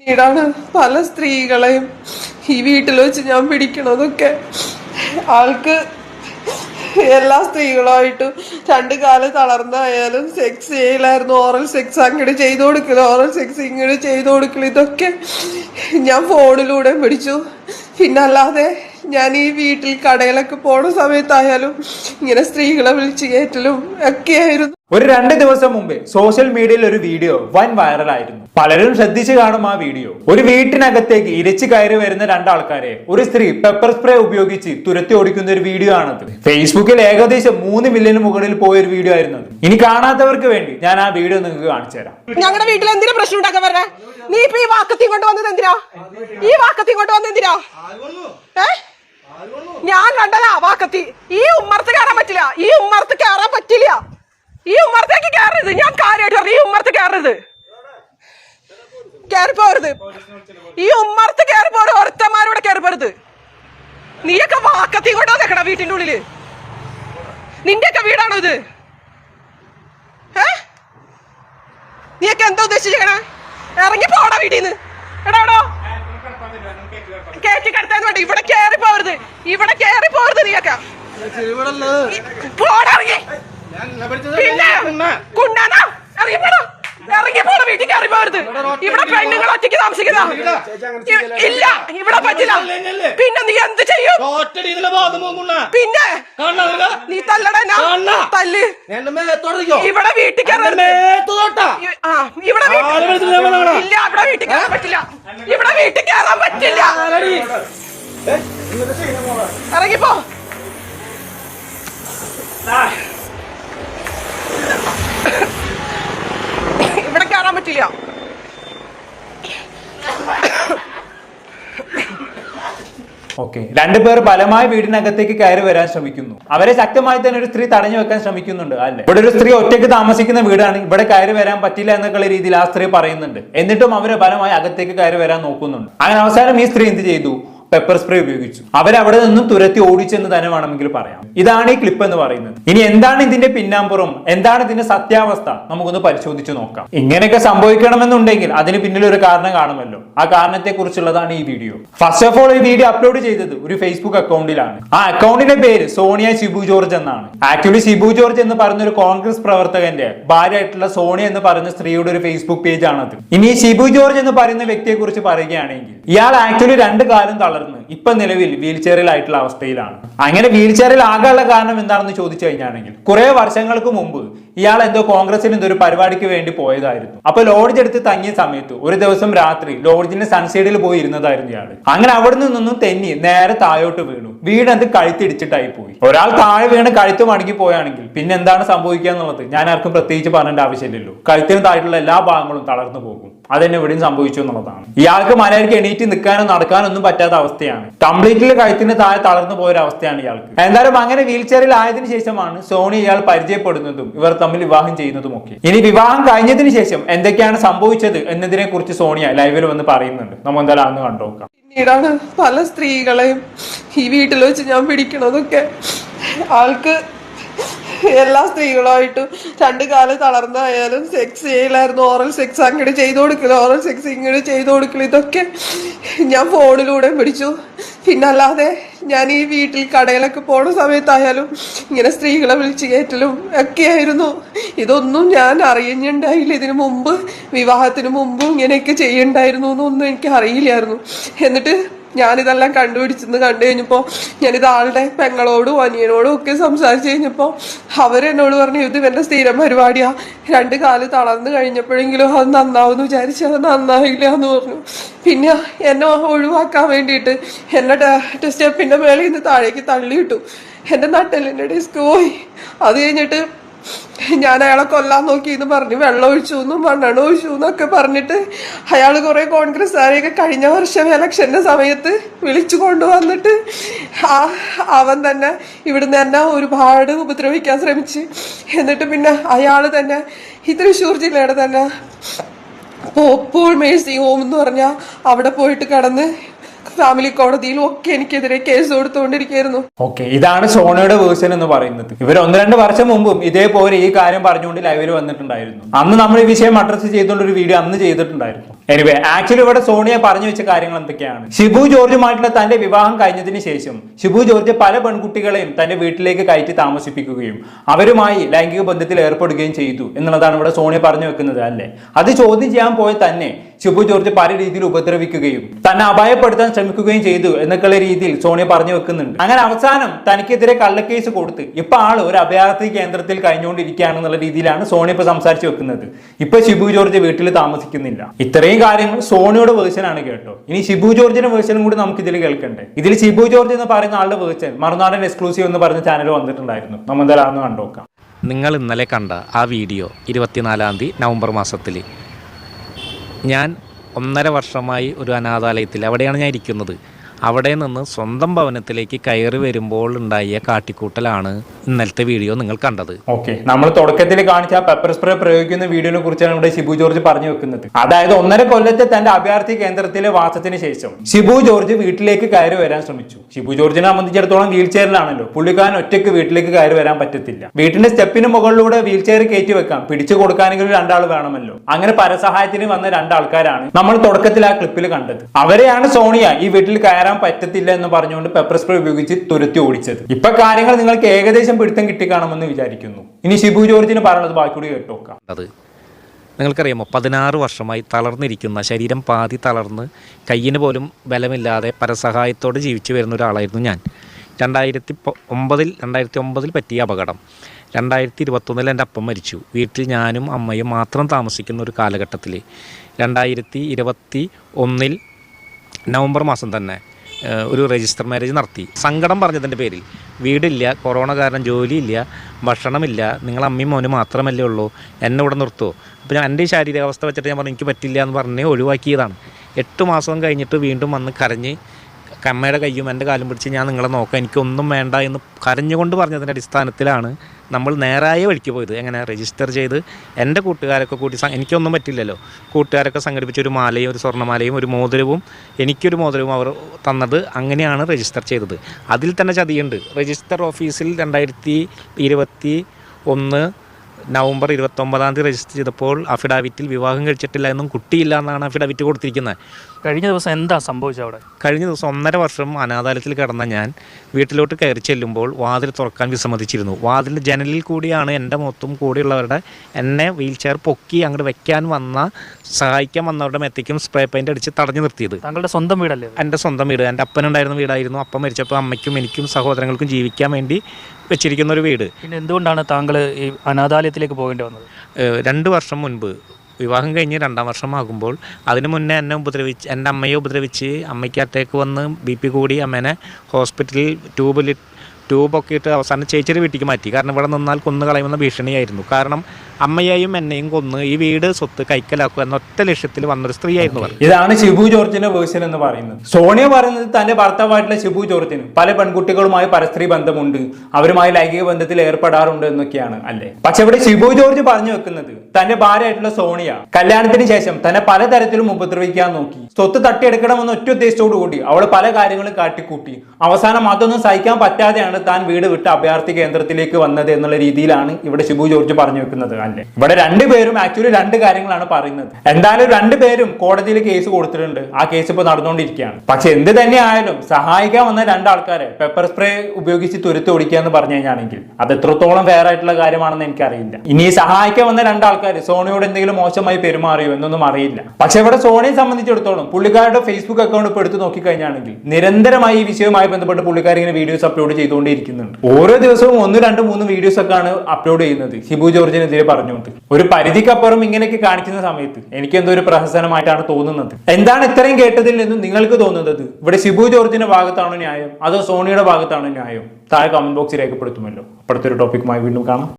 പിന്നീടാണ് പല സ്ത്രീകളെയും ഈ വീട്ടിൽ വെച്ച് ഞാൻ പിടിക്കണതൊക്കെ. ആൾക്ക് എല്ലാ സ്ത്രീകളുമായിട്ടും രണ്ടു കാലം തളർന്നായാലും സെക്സ് ചെയ്യലായിരുന്നു. ഓറൽ സെക്സ് അങ്ങോട്ട് ചെയ്തു കൊടുക്കൽ ഓറൽ സെക്സ് ഇങ്ങോട്ട് ചെയ്തു കൊടുക്കൽ ഇതൊക്കെ ഞാൻ ഫോണിലൂടെ പിടിച്ചു. പിന്നല്ലാതെ ഞാൻ ഈ വീട്ടിൽ കടയിലൊക്കെ പോണ സമയത്തായാലും ഇങ്ങനെ സ്ത്രീകളെ വിളിച്ച് കയറ്റലും ഒക്കെയായിരുന്നു ഒരു രണ്ട് ദിവസം മുമ്പേ സോഷ്യൽ മീഡിയയിൽ ഒരു വീഡിയോ വൻ വൈറലായിരുന്നു പലരും ശ്രദ്ധിച്ചു കാണും ആ വീഡിയോ ഒരു വീട്ടിനകത്തേക്ക് ഇരച്ചു കയറി വരുന്ന രണ്ടാൾക്കാരെ ഒരു സ്ത്രീ പെപ്പർ സ്പ്രേ ഉപയോഗിച്ച് തുരത്തി ഓടിക്കുന്ന ഒരു വീഡിയോ ആണത്. ഫേസ്ബുക്കിൽ ഏകദേശം മൂന്ന് മില്യന് മുകളിൽ പോയ ഒരു വീഡിയോ ആയിരുന്നു ഇനി കാണാത്തവർക്ക് വേണ്ടി ഞാൻ ആ വീഡിയോ നിങ്ങൾക്ക് കാണിച്ചു തരാം. ഞങ്ങളുടെ വീട്ടിൽ എന്തിനാ പ്രശ്നം ഉണ്ടാക്കാൻ പറഞ്ഞ നീ ഇപ്പൊ ഈ വാക്കത്തി കൊണ്ട് വന്നത് എന്തിനാ? ഈ വാക്കത്തി കൊണ്ട് വന്നത് എന്തിനാ? ഞാൻ കണ്ടതാ വാക്കത്തി. ഈ ഉമ്മർത്ത് കാണാൻ പറ്റില്ല. ഈ പറ്റില്ല ഈ ഉമ്മർത്തേക്ക് കയറരുത് ഞാൻ കാര്യമായിട്ട് പറഞ്ഞു ഈ ഉമ്മർത്ത് കയറരുത് കയറി പോരുത് ഈ ഉമ്മർത്ത് കയറി പോരുത് ഒരുത്തന്മാരോടെ കയറി പോരുത് നീയൊക്കെ വാക്കത്തി കൊണ്ടോ നിക്കണ വീട്ടിന്റെ ഉള്ളിൽ. നിന്റെയൊക്കെ വീടാണോ ഇത്? ഏ നീയൊക്കെ എന്താ ഉദ്ദേശിച്ചേക്കണേ ഇറങ്ങി പോടാ വീട്ടിൽ നിന്ന് എടാ എടോ. കടത്താന്ന് കിടത്താൻ വേണ്ട ഇവിടെ കേറി പോവരുത് ഇവിടെ കേറി പോവരുത് നീയൊക്കെ പോടാ ഇറങ്ങി. പിന്നെ കുണ്ടാനാ? ഇറങ്ങി പോടാ ഇറങ്ങി പോടാ വീട്ടിൽ കയറി പോകരുത് ഇവിടെ പെണ്ണുങ്ങൾ ഒറ്റയ്ക്ക് താമസിക്കുന്ന. ഇല്ല. ഇവിടെ പറ്റില്ല. പിന്നെ നീ എന്ത് ചെയ്യും? പിന്നെ നീ തല്ലടാ കാണാ. തല്ല്. ഇവിടെ വീട്ടിൽ കയറി ഇവിടെ? ഇല്ല ഇവിടെ വീട്ടിൽ കയറാൻ പറ്റില്ല. ഇവിടെ വീട്ടിൽ കയറാൻ പറ്റില്ല? ഇറങ്ങിപ്പോ. ഇവിടെ കയറാൻ പറ്റില്ല. ഓക്കെ രണ്ടുപേർ ബലമായ വീടിനകത്തേക്ക് കയറി വരാൻ ശ്രമിക്കുന്നു. അവരെ ശക്തമായി തന്നെ ഒരു സ്ത്രീ തടഞ്ഞു വെക്കാൻ ശ്രമിക്കുന്നുണ്ട് അല്ലെ? ഇവിടെ ഒരു സ്ത്രീ ഒറ്റയ്ക്ക് താമസിക്കുന്ന വീടാണ്. ഇവിടെ കയറി വരാൻ പറ്റില്ല എന്നൊക്കെയുള്ള രീതിയിൽ ആ സ്ത്രീ പറയുന്നുണ്ട്. എന്നിട്ടും അവരെ ബലമായി അകത്തേക്ക് കയറി വരാൻ നോക്കുന്നുണ്ട്. അങ്ങനെ അവസാനം ഈ സ്ത്രീ എന്ത് ചെയ്തു? പെപ്പർ സ്പ്രേ ഉപയോഗിച്ചു. അവരവിടെ നിന്നും തുരത്തി ഓടിച്ചെന്ന് തന്നെ വേണമെങ്കിൽ പറയാം. ഇതാണ് ഈ ക്ലിപ്പ് എന്ന് പറയുന്നത്. ഇനി എന്താണ് ഇതിന്റെ പിന്നാമ്പുറം? എന്താണ് ഇതിന്റെ സത്യാവസ്ഥ? നമുക്കൊന്ന് പരിശോധിച്ചു നോക്കാം. ഇങ്ങനെയൊക്കെ സംഭവിക്കണമെന്നുണ്ടെങ്കിൽ അതിന് പിന്നിൽ ഒരു കാരണം കാണുമല്ലോ. ആ കാരണത്തെ കുറിച്ചുള്ളതാണ് ഈ വീഡിയോ ഫസ്റ്റ് ഓഫ് ഓൾ ഈ വീഡിയോ അപ്ലോഡ് ചെയ്തത് ഒരു ഫേസ്ബുക്ക് അക്കൗണ്ടിലാണ് ആ അക്കൗണ്ടിന്റെ പേര് സോണിയ ഷിബു ജോർജ് എന്നാണ്. ആക്ച്വലി ഷിബു ജോർജ് എന്ന് പറയുന്ന ഒരു കോൺഗ്രസ് പ്രവർത്തകന്റെ ഭാര്യയായിട്ടുള്ള സോണിയ എന്ന് പറയുന്ന സ്ത്രീയുടെ ഒരു ഫേസ്ബുക്ക് പേജ് ആണത്. ഇനി ഷിബു ജോർജ് എന്ന് പറയുന്ന വ്യക്തിയെ കുറിച്ച് പറയുകയാണെങ്കിൽ ഇയാൾ ആക്ച്വലി രണ്ട് കാലം തളർന്ന് ഇപ്പൊ നിലവിൽ വീൽ ചെയറിലായിട്ടുള്ള അവസ്ഥയിലാണ്. അങ്ങനെ വീൽ ചെയറിൽ ആകാനുള്ള കാരണം എന്താണെന്ന് ചോദിച്ചു കഴിഞ്ഞാണെങ്കിൽ കുറെ വർഷങ്ങൾക്ക് മുമ്പ് ഇയാൾ എന്തോ കോൺഗ്രസിന് എന്തോ ഒരു പരിപാടിക്ക് വേണ്ടി പോയതായിരുന്നു. അപ്പൊ ലോഡ്ജ് എടുത്ത് തങ്ങിയ സമയത്ത് ഒരു ദിവസം രാത്രി ലോഡ്ജിന്റെ സൺസൈഡിൽ പോയി ഇരുന്നതായിരുന്നു ഇയാൾ അങ്ങനെ അവിടെ നിന്നൊന്നും തെന്നി നേരെ താഴോട്ട് വീണു. വീട് അത് കഴുത്തിടിച്ചിട്ടായി പോയി. ഒരാൾ താഴെ വീണ് കഴുത്ത് മടങ്ങി പോയാണെങ്കിൽ പിന്നെ എന്താണ് സംഭവിക്കുക എന്നുള്ളത് ഞാൻ ആർക്കും പ്രത്യേകിച്ച് പറഞ്ഞേണ്ട ആവശ്യമില്ലല്ലോ. കഴുത്തിന് താഴെയുള്ള എല്ലാ ഭാഗങ്ങളും തളർന്നു പോകും. അതെന്നെ എവിടെയും സംഭവിച്ചു എന്നുള്ളതാണ്. ഇയാൾക്ക് മലയാളിക്ക് എണീറ്റ് നിൽക്കാനോ നടക്കാനോ ഒന്നും പറ്റാത്ത അവസ്ഥയാണ്. കംപ്ലീറ്റ്ലി കഴുത്തിന് താഴെ തളർന്നു പോയ ഒരു അവസ്ഥയാണ് ഇയാൾക്ക്. എന്തായാലും അങ്ങനെ വീൽ ചെയറിൽ ആയതിനു ശേഷമാണ് സോണി ഇയാൾ പരിചയപ്പെടുന്നതും ഇവർ തമ്മിൽ വിവാഹം ചെയ്യുന്നതുമൊക്കെ ഇനി വിവാഹം കഴിഞ്ഞതിന് ശേഷം എന്തൊക്കെയാണ് സംഭവിച്ചത് എന്നതിനെ കുറിച്ച് സോണിയ ലൈവിൽ വന്ന് പറയുന്നുണ്ട്. നമ്മൾ എന്തായാലും അന്ന് കണ്ടുനോക്കാം പിന്നീടാണ് പല സ്ത്രീകളെയും ഈ വീട്ടിൽ വെച്ച് ഞാൻ പിടിക്കണതൊക്കെ. ആൾക്ക് എല്ലാ സ്ത്രീകളുമായിട്ടും രണ്ടു കാലം തളർന്നായാലും സെക്സ് ചെയ്യില്ലായിരുന്നു ഓറൽ സെക്സ് അങ്ങനെ ചെയ്തു കൊടുക്കില്ല ഓറൽ സെക്സ് ഇങ്ങോട്ട് ചെയ്തു കൊടുക്കില്ല ഇതൊക്കെ ഞാൻ ഫോണിലൂടെ പിടിച്ചു. പിന്നല്ലാതെ ഞാൻ ഈ വീട്ടിൽ കടയിലൊക്കെ പോണ സമയത്തായാലും ഇങ്ങനെ സ്ത്രീകളെ വിളിച്ചു കയറ്റലും ഒക്കെയായിരുന്നു ഇതൊന്നും ഞാൻ അറിയുന്നുണ്ടായില്ല. ഇതിനു മുമ്പ് വിവാഹത്തിന് മുമ്പും ഇങ്ങനെയൊക്കെ ചെയ്യണ്ടായിരുന്നു എന്നൊന്നും എനിക്ക് അറിയില്ലായിരുന്നു. എന്നിട്ട് ഞാനിതെല്ലാം കണ്ടുപിടിച്ചെന്ന് കണ്ടു കഴിഞ്ഞപ്പോൾ ഞാനിത് ആളുടെ പെങ്ങളോടും അനിയനോടും ഒക്കെ സംസാരിച്ചു കഴിഞ്ഞപ്പോൾ അവരെന്നോട് പറഞ്ഞു ഇത് ഇവന്റെ സ്ഥിരം പരിപാടിയാ. രണ്ട് കാൽ തളർന്നു കഴിഞ്ഞപ്പോഴെങ്കിലും അത് നന്നാവുമെന്ന് വിചാരിച്ചു അത് നന്നായില്ല എന്ന് പറഞ്ഞു. പിന്നെ എന്നെ ഒഴിവാക്കാൻ വേണ്ടിയിട്ട് എന്നെ പിന്നെ മേളിൽ നിന്ന് താഴേക്ക് തള്ളിയിട്ടു. എന്റെ നട്ടലിന്റെ ഡിസ്ക് പോയി. അത് കഴിഞ്ഞിട്ട് ഞാൻ അയാളെ കൊല്ലാൻ നോക്കി എന്ന് പറഞ്ഞു. വെള്ളം ഒഴിച്ചു എന്നും മണ്ണെണ്ണ ഒഴിച്ചു എന്നൊക്കെ പറഞ്ഞിട്ട് അയാൾ കുറെ കോൺഗ്രസ്സുകാരെയൊക്കെ കഴിഞ്ഞ വർഷം ഇലക്ഷന്റെ സമയത്ത് വിളിച്ചു കൊണ്ടുവന്നിട്ട് ആ അവൻ തന്നെ ഇവിടുന്ന് തന്നെ ഒരുപാട് ഉപദ്രവിക്കാൻ ശ്രമിച്ച്. എന്നിട്ട് പിന്നെ അയാൾ തന്നെ ഈ തൃശ്ശൂർ ജില്ലയുടെ തന്നെ പോപ്പോൾ മേഴ്സി ഹോം എന്ന് പറഞ്ഞാൽ അവിടെ പോയിട്ട് കിടന്ന് ഫാമിലി കോടതിയിലും ഒക്കെ എനിക്കെതിരെ കേസ് കൊടുത്തുകൊണ്ടിരിക്കുകയായിരുന്നു. ഓക്കെ ഇതാണ് സോണയുടെ വേഴ്സൺ എന്ന് പറയുന്നത്. ഇവർ ഒന്ന് രണ്ട് വർഷം മുമ്പും ഇതേപോലെ ഈ കാര്യം പറഞ്ഞുകൊണ്ട് ലൈവിൽ വന്നിട്ടുണ്ടായിരുന്നു. അന്ന് നമ്മൾ ഈ വിഷയം അഡ്രസ് ചെയ്തുകൊണ്ട് ഒരു വീഡിയോ അന്ന് ചെയ്തിട്ടുണ്ടായിരുന്നു. എനിവേ ആക്ച്വലി ഇവിടെ സോണിയ പറഞ്ഞു വെച്ച കാര്യങ്ങൾ എന്തൊക്കെയാണ്? ഷിബു ജോർജുമായിട്ടുള്ള തന്റെ വിവാഹം കഴിഞ്ഞതിന് ശേഷം ഷിബു ജോർജ് പല പെൺകുട്ടികളെയും തന്റെ വീട്ടിലേക്ക് കയറ്റി താമസിപ്പിക്കുകയും അവരുമായി ലൈംഗിക ബന്ധത്തിൽ ഏർപ്പെടുകയും ചെയ്തു എന്നുള്ളതാണ് ഇവിടെ സോണിയ പറഞ്ഞു വെക്കുന്നത് അല്ലേ? അത് ചോദ്യം ചെയ്യാൻ പോയ തന്നെ ഷിബു ജോർജ് പല രീതിയിൽ ഉപദ്രവിക്കുകയും തന്നെ അപായപ്പെടുത്താൻ ശ്രമിക്കുകയും ചെയ്തു എന്നൊക്കെയുള്ള രീതിയിൽ സോണിയ പറഞ്ഞു വെക്കുന്നുണ്ട്. അങ്ങനെ അവസാനം തനിക്കെതിരെ കള്ളക്കേസ് കൊടുത്ത് ഇപ്പൊ ആൾ ഒരു അഭയാർത്ഥി കേന്ദ്രത്തിൽ കഴിഞ്ഞുകൊണ്ടിരിക്കുകയാണെന്നുള്ള രീതിയിലാണ് സോണി ഇപ്പൊ സംസാരിച്ചു വെക്കുന്നത്. ഇപ്പൊ ശിബു ജോർജ് വീട്ടിൽ താമസിക്കുന്നില്ല. ഇത്രയും കാര്യങ്ങൾ സോണിയുടെ ആണ് കേട്ടോ. ഇനി ശിബു ജോർജിന്റെ വേർഷനും കൂടി നമുക്ക് ഇതിൽ കേൾക്കണ്ടേ. ഇതിൽ ശിബു ജോർജ് എന്ന് പറയുന്ന ആളുടെ വേർഷൻ മറുനാടൻ എക്സ്ക്ലൂസീവ് എന്ന് പറഞ്ഞ ചാനൽ വന്നിട്ടുണ്ടായിരുന്നു. നമ്മൾ എന്തായാലും കണ്ടോക്കാം. നിങ്ങൾ ഇന്നലെ കണ്ട ആ വീഡിയോ ഇരുപത്തിനാലാം തീയതി നവംബർ മാസത്തിൽ ഞാൻ ഒന്നര വർഷമായി ഒരു അനാഥാലയത്തിൽ അവിടെയാണ് ഞാൻ ഇരിക്കുന്നത്. അവിടെ നിന്ന് സ്വന്തം ഭവനത്തിലേക്ക് കയറി വരുമ്പോൾ ഉണ്ടായ കാട്ടിക്കൂട്ടലാണ് ഇന്നലത്തെ വീഡിയോ നിങ്ങൾ കണ്ടത്. ഓക്കെ നമ്മൾ തുടക്കത്തിൽ കാണിച്ച ആ പെപ്പർ സ്പ്രേ പ്രയോഗിക്കുന്ന വീഡിയോനെ കുറിച്ചാണ് ഇവിടെ ഷിബു ജോർജ് പറഞ്ഞു വെക്കുന്നത്. അതായത് ഒന്നര കൊല്ലത്തെ തന്റെ അഭയാർത്ഥി കേന്ദ്രത്തിലെ വാസത്തിന് ശേഷം ഷിബു ജോർജ് വീട്ടിലേക്ക് കയറി വരാൻ ശ്രമിച്ചു. ഷിബു ജോർജിനെ സംബന്ധിച്ചിടത്തോളം വീൽ ചെയറിലാണല്ലോ പുള്ളിക്കാരൻ ഒറ്റയ്ക്ക് വീട്ടിലേക്ക് കയറി വരാൻ പറ്റത്തില്ല. വീട്ടിന്റെ സ്റ്റെപ്പിന് മുകളിലൂടെ വീൽ ചെയർ കയറ്റി വെക്കാം. പിടിച്ചു കൊടുക്കാനെങ്കിലും രണ്ടാൾ വേണമല്ലോ. അങ്ങനെ പരസഹായത്തിന് വന്ന രണ്ടാൾക്കാരാണ് നമ്മൾ തുടക്കത്തിൽ ആ ക്ലിപ്പിൽ കണ്ടത്. അവരെയാണ് സോണിയ ഈ വീട്ടിൽ കയറാൻ പറ്റത്തില്ല എന്ന് പറഞ്ഞുകൊണ്ട് പെപ്പർ സ്പ്രേ ഉപയോഗിച്ച് തുരത്തി ഓടിച്ചത്. ഇപ്പൊ കാര്യങ്ങൾ നിങ്ങൾക്ക് ഏകദേശം പിടുത്തം കിട്ടിക്കാണുമെന്ന് വിചാരിക്കുന്നു. ഇനി ഷിബു ജോർജിന് പറയുന്നത് ബാക്കി കൂടി കേട്ടോക്കാം. അത് നിങ്ങൾക്കറിയാമോ? പതിനാറ് വർഷമായി തളർന്നിരിക്കുന്ന ശരീരം പാതി തളർന്ന് കയ്യിന് പോലും ബലമില്ലാതെ പരസഹായത്തോടെ ജീവിച്ചു വരുന്ന ഒരാളായിരുന്നു ഞാൻ. രണ്ടായിരത്തി ഒമ്പതിൽ രണ്ടായിരത്തി ഒമ്പതിൽ പറ്റിയ അപകടം. രണ്ടായിരത്തി ഇരുപത്തൊന്നിൽ എന്റെ അപ്പം മരിച്ചു. വീട്ടിൽ ഞാനും അമ്മയും മാത്രം താമസിക്കുന്ന ഒരു കാലഘട്ടത്തിൽ രണ്ടായിരത്തി ഇരുപത്തി ഒന്നിൽ നവംബർ മാസം തന്നെ ഒരു രജിസ്റ്റർ മാരേജ് നടത്തി. സങ്കടം പറഞ്ഞതിന്റെ പേരിൽ. വീടില്ല കൊറോണ കാരണം ജോലിയില്ല ഭക്ഷണമില്ല നിങ്ങൾ അമ്മയും മോനും മാത്രമല്ലേ ഉള്ളൂ എന്നെ ഇവിടെ നിർത്തുമോ അപ്പോൾ ഞാൻ എന്റെ ശാരീരികാവസ്ഥ വെച്ചിട്ട് ഞാൻ പറഞ്ഞു എനിക്ക് പറ്റില്ല എന്ന് പറഞ്ഞ് ഒഴിവാക്കിയതാണ്. എട്ട് മാസം കഴിഞ്ഞിട്ട് വീണ്ടും വന്ന് കരഞ്ഞ് അമ്മയുടെ കയ്യും എന്റെ കാലും പിടിച്ച് ഞാൻ നിങ്ങളെ നോക്കാം. എനിക്കൊന്നും വേണ്ട എന്ന് കരഞ്ഞുകൊണ്ട് പറഞ്ഞതിന്റെ അടിസ്ഥാനത്തിലാണ് നമ്മൾ നേരായ വഴിക്ക് പോയത്. എങ്ങനെ? രജിസ്റ്റർ ചെയ്ത് എന്റെ കൂട്ടുകാരൊക്കെ കൂടി എനിക്കൊന്നും പറ്റില്ലല്ലോ. കൂട്ടുകാരൊക്കെ സംഘടിപ്പിച്ച ഒരു മാലയും ഒരു സ്വർണമാലയും ഒരു മോതിരവും എനിക്കൊരു മോതിരവും അവർ തന്നത് അങ്ങനെയാണ് രജിസ്റ്റർ ചെയ്തത്. അതിൽ തന്നെ ചതിയുണ്ട്. രജിസ്റ്റർ ഓഫീസിൽ രണ്ടായിരത്തി ഇരുപത്തി ഒന്ന് നവംബർ ഇരുപത്തൊമ്പതാം തീയതി രജിസ്റ്റർ ചെയ്തപ്പോൾ അഫിഡാവിറ്റിൽ വിവാഹം കഴിച്ചിട്ടില്ല എന്നും കുട്ടിയില്ല എന്നാണ് അഫിഡാവിറ്റ് കൊടുത്തിരിക്കുന്നത്. കഴിഞ്ഞ ദിവസം എന്താ സംഭവിച്ചത് അവിടെ? കഴിഞ്ഞ ദിവസം ഒന്നര വർഷം അനാഥാലയത്തിൽ കിടന്ന ഞാൻ വീട്ടിലോട്ട് കയറി ചെല്ലുമ്പോൾ വാതിൽ തുറക്കാൻ വിസമ്മതിച്ചിരുന്നു. വാതിലിന്റെ ജനലിൽ കൂടിയാണ് എന്റെ മൊത്തം കൂടിയുള്ളവരുടെ എന്നെ വീൽ ചെയർ പൊക്കി അങ്ങോട്ട് വെക്കാൻ വന്ന സഹായിക്കാൻ വന്നവരുടെ മെത്തേക്കും സ്പ്രേ പെയിന്റ് അടിച്ച് തടഞ്ഞു നിർത്തിയത്. താങ്കളുടെ സ്വന്തം വീടല്ലേ? എന്റെ സ്വന്തം വീട് എന്റെ അപ്പനുണ്ടായിരുന്ന വീടായിരുന്നു. അപ്പം മരിച്ചപ്പോൾ അമ്മയ്ക്കും എനിക്കും സഹോദരങ്ങൾക്കും ജീവിക്കാൻ വേണ്ടി വെച്ചിരിക്കുന്ന ഒരു വീട്. പിന്നെ എന്തുകൊണ്ടാണ് താങ്കൾ ഈ അനാഥാലയത്തിലേക്ക് പോകേണ്ടി വന്നത്? രണ്ട് വർഷം മുൻപ് വിവാഹം കഴിഞ്ഞ് രണ്ടാം വർഷമാകുമ്പോൾ അതിന് മുന്നേ എന്നെ ഉപദ്രവിച്ച് എന്റെ അമ്മയെ ഉപദ്രവിച്ച് അമ്മയ്ക്ക് അറ്റാക്ക് വന്ന് ബി പി കൂടി അമ്മേനെ ഹോസ്പിറ്റലിൽ ട്യൂബിൽ ട്യൂബൊക്കെ ഇട്ട് അവസാനം ചേച്ചിയുടെ വീട്ടിലേക്ക് മാറ്റി. കാരണം ഇവിടെ നിന്നാൽ കൊന്നു കളയുമെന്ന ഭീഷണിയായിരുന്നു. കാരണം അമ്മയെയും എന്നെയും കൊന്ന് ഈ വീട് സ്വത്ത് കൈക്കലാക്കുക എന്ന ഒറ്റ ലക്ഷ്യത്തിൽ വന്നൊരു സ്ത്രീയായിരുന്നു അവർ ഇതാണ് ഷിബു ജോർജിന്റെ വേഴ്സൺ എന്ന് പറയുന്നത്. സോണിയ പറയുന്നത് തന്റെ ഭർത്താവായിട്ടുള്ള ഷിബു ജോർജിന് പല പെൺകുട്ടികളുമായി പരസ്ത്രീ ബന്ധമുണ്ട് അവരുമായി ലൈംഗിക ബന്ധത്തിൽ ഏർപ്പെടാറുണ്ട് എന്നൊക്കെയാണ് അല്ലേ? പക്ഷെ ഇവിടെ ഷിബു ജോർജ് പറഞ്ഞു വെക്കുന്നത് തന്റെ ഭാര്യയായിട്ടുള്ള സോണിയ കല്യാണത്തിന് ശേഷം തന്നെ പലതരത്തിലും ഉപദ്രവിക്കാൻ നോക്കി. സ്വത്ത് തട്ടിയെടുക്കണമെന്ന ഒറ്റ ഉദ്ദേശത്തോടു കൂടി അവൾ പല കാര്യങ്ങളും കാട്ടിക്കൂട്ടി. അവസാനം അതൊന്നും സഹിക്കാൻ പറ്റാതെയാണ് താൻ വീട് വിട്ട് അഭയാർത്ഥി കേന്ദ്രത്തിലേക്ക് വന്നത് എന്നുള്ള രീതിയിലാണ് ഇവിടെ ഷിബു ജോർജ് പറഞ്ഞു വെക്കുന്നത്. അല്ലേ ഇവിടെ രണ്ടുപേരും ആക്ച്വലി രണ്ട് കാര്യങ്ങളാണ് പറയുന്നത്. എന്തായാലും രണ്ടുപേരും കോടതിയിൽ കേസ് കൊടുത്തിട്ടുണ്ട്. ആ കേസ് ഇപ്പൊ നടന്നുകൊണ്ടിരിക്കുകയാണ്. പക്ഷെ എന്ത് തന്നെ ആയാലും സഹായിക്കാൻ വന്ന രണ്ടാൾക്കാരെ പെപ്പർ സ്പ്രേ ഉപയോഗിച്ച് തുരുത്തി ഓടിക്കുക എന്ന് പറഞ്ഞു കഴിഞ്ഞാണെങ്കിൽ അത് എത്രത്തോളം ഫെയർ ആയിട്ടുള്ള കാര്യമാണെന്ന് എനിക്കറിയില്ല. ഇനി സഹായിക്കാൻ വന്ന രണ്ടാൾക്കാർ സോണിയോട് എന്തെങ്കിലും മോശമായി പെരുമാറിയോ എന്നൊന്നും അറിയില്ല. പക്ഷെ ഇവിടെ സോണിയെ സംബന്ധിച്ചിടത്തോളം പുള്ളിക്കാരുടെ ഫേസ്ബുക്ക് അക്കൗണ്ട് ഇപ്പോൾ എടുത്ത് നോക്കിക്കഴിഞ്ഞാണെങ്കിൽ നിരന്തരമായി ഈ വിഷയവുമായി ബന്ധപ്പെട്ട് പുള്ളിക്കാർ ഇങ്ങനെ വീഡിയോസ് അപ്ലോഡ് ചെയ്തുകൊണ്ടിരിക്കുന്നുണ്ട്. ഓരോ ദിവസവും ഒന്ന് രണ്ട് മൂന്ന് വീഡിയോസ് ഒക്കെയാണ് അപ്ലോഡ് ചെയ്യുന്നത്. ഷിബു ജോർജിനെതിരെ പറഞ്ഞുകൊണ്ട്. ഒരു പരിധിക്കപ്പുറം ഇങ്ങനെയൊക്കെ കാണിക്കുന്ന സമയത്ത് എനിക്ക് എന്തോ ഒരു പ്രഹസനമായിട്ടാണ് തോന്നുന്നത്. എന്താണ് ഇത്രയും കേട്ടതിൽ നിന്നും നിങ്ങൾക്ക് തോന്നുന്നത്? ഇവിടെ ഷിബു ജോർജിന്റെ ഭാഗത്താണോ ന്യായം? അതോ സോണിയുടെ ഭാഗത്താണോ ന്യായം? താഴെ കമന്റ് ബോക്സിൽ രേഖപ്പെടുത്തുമല്ലോ. അപ്പോഴത്തെ ഒരു ടോപ്പിക്കുമായി വീണ്ടും കാണാം.